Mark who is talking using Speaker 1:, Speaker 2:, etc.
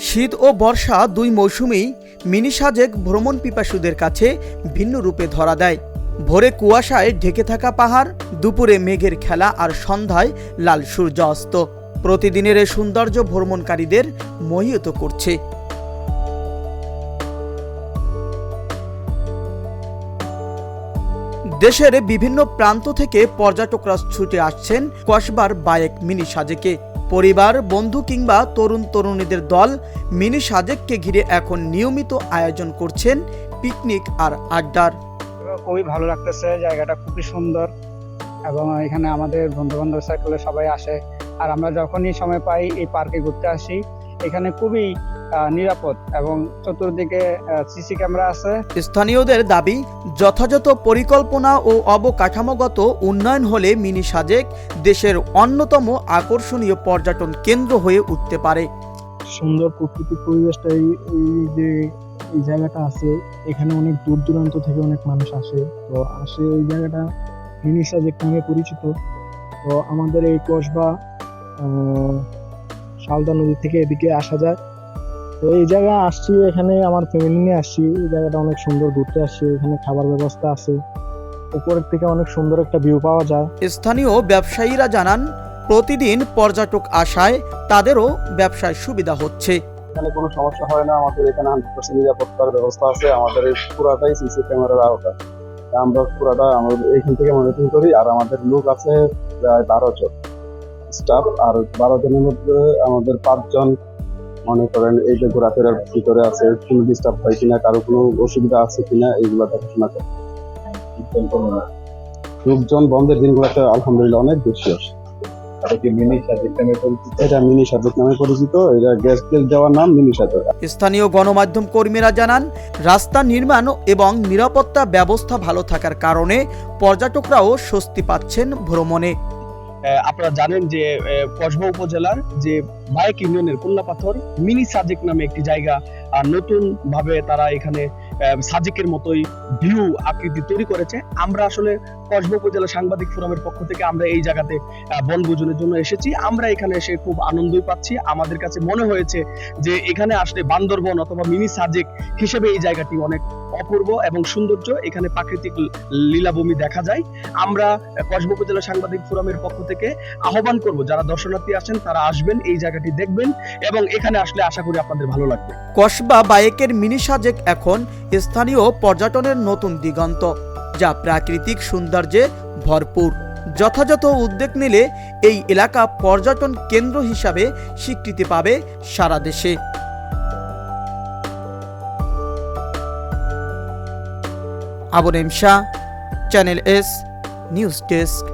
Speaker 1: শীত ও বর্ষা দুই মৌসুমেই মিনি সাজেক ভ্রমণ পিপাসুদের কাছে ভিন্ন রূপে ধরা দেয়। ভোরে কুয়াশায় ঢেকে থাকা পাহাড়, দুপুরে মেঘের খেলা আর সন্ধ্যায় লাল সূর্য অস্ত প্রতিদিনের এই সৌন্দর্য ভ্রমণকারীদের মোহিত করছে। দেশের বিভিন্ন প্রান্ত থেকে পর্যটকরা ছুটে আসছেন কসবার বায়েক মিনি সাজেকে। পরিবার, বন্ধু কিংবা তরুণ তরুণীদের দল মিনি সাজেককে ঘিরে এখন নিয়মিত আয়োজন করছেন পিকনিক আর আড্ডার।
Speaker 2: খুবই ভালো লাগতেছে, জায়গাটা খুবই সুন্দর এবং এখানে আমাদের বন্ধু বান্ধব সার্কেলে সবাই আসে। আর আমরা যখনই সময় পাই এই পার্কে ঘুরতে আসি, এখানে খুবই নিরাপদ এবং চতুর্দিকে সিসি ক্যামেরা আছে।
Speaker 1: স্থানীয়দের দাবি যথাযথ পরিকল্পনা ও অবকাঠামোগত উন্নয়ন হলে মিনি সাজেক দেশের অন্যতম আকর্ষণীয় পর্যটন কেন্দ্র হয়ে উঠতে পারে।
Speaker 3: সুন্দর প্রকৃতিক পরিবেশটা এই এই যে এই জায়গাটা আছে এখানে অনেক দূর দূরান্ত থেকে অনেক মানুষ আসে। তো আসে এই জায়গাটা মিনি সাজেক নামে পরিচিত। তো আমাদের এই কসবা শালদা নদী থেকে এদিকে আসা যায়। তো এই জায়গায় আসছি এখানে আমার ফ্যামিলি নিয়ে আসছি। এই জায়গাটা অনেক সুন্দর ঘুরতে আসছি এখানে খাবার ব্যবস্থা আছে। উপরের থেকে অনেক সুন্দর একটা ভিউ পাওয়া যায়।
Speaker 1: স্থানীয় ব্যবসায়ীরা জানান প্রতিদিন পর্যটক আসায় তাদেরও ব্যবসায় সুবিধা হচ্ছে।
Speaker 4: এখানে কোনো সমস্যা হয় না আমাদের এখানে হান্ড্রেড পার্সেন্ট নিরাপত্তার ব্যবস্থা আছে আমাদের এই পুরাটাই সিসি ক্যামেরার আওতা তা আমরা পুরাটা আমাদের এইখান থেকে মনিটরিং করি আর আমাদের লোক আছে প্রায় বারো জন স্টাফ আর বারো জনের মধ্যে আমাদের পাঁচজন মনে করেন এই যে ঘোরাফেরার ভিতরে আছে কোনো ডিস্টার্ব হয় কিনা কারও কোনো অসুবিধা আছে কিনা এইগুলো দেখাশোনা করে লোকজন বন্ধের দিনগুলোতে আলহামদুলিল্লাহ অনেক বেশি আসে।
Speaker 5: মিনি সাজেক
Speaker 4: এটা মিনি সাজেক নামে পরিচিত এটা গ্যাস গ্যাস দেওয়ার নাম মিনি
Speaker 1: স্থানীয় গণমাধ্যম কর্মীরা জানান রাস্তা নির্মাণ এবং নিরাপত্তা ব্যবস্থা ভালো থাকার কারণে পর্যটকরাও স্বস্তি পাচ্ছেন ভ্রমণে।
Speaker 6: আপনারা জানেন যে কসবা উপজেলার যে বায়েক ইউনিয়নের কল্লাপাথর মিনি সাজেক নামে একটি জায়গা আর নতুন ভাবে তারা এখানে সাজেকের মতোই ভিউ আকৃতি তৈরি করেছে। আমরা আসলে কসবা উপজেলা সাংবাদিক ফোরামের পক্ষ থেকে আমরা এই জায়গাতে বনভোজনের জন্য এসেছি। আমরা এখানে এসে খুব আনন্দই পাচ্ছি। আমাদের কাছে মনে হয়েছে যে, এখানে আসলে বান্দরবন অথবা মিনি সাজেক হিসেবে এই জায়গাটি অনেক অপূর্ব এবং সৌন্দর্য। এখানে প্রাকৃতিক লীলাভূমি দেখা যায়। আমরা কসবা উপজেলা সাংবাদিক ফোরামের পক্ষ থেকে আহ্বান করব, যারা দর্শনার্থী আসেন তারা আসবেন, এই জায়গাটি দেখবেন এবং এখানে আসলে আশা করি আপনাদের ভালো লাগবে।
Speaker 1: কসবা বাইকের মিনি সাজেক এখন স্থানীয় পর্যটনের নতুন দিগন্ত, যা প্রাকৃতিক সৌন্দর্যে ভরপুর। যথাযথ উদ্যোগ নিলে এই এলাকা পর্যটন কেন্দ্র হিসাবে স্বীকৃতি পাবে সারা দেশে। আবু নেমশা চ্যানেল এস নিউজ ডেস্ক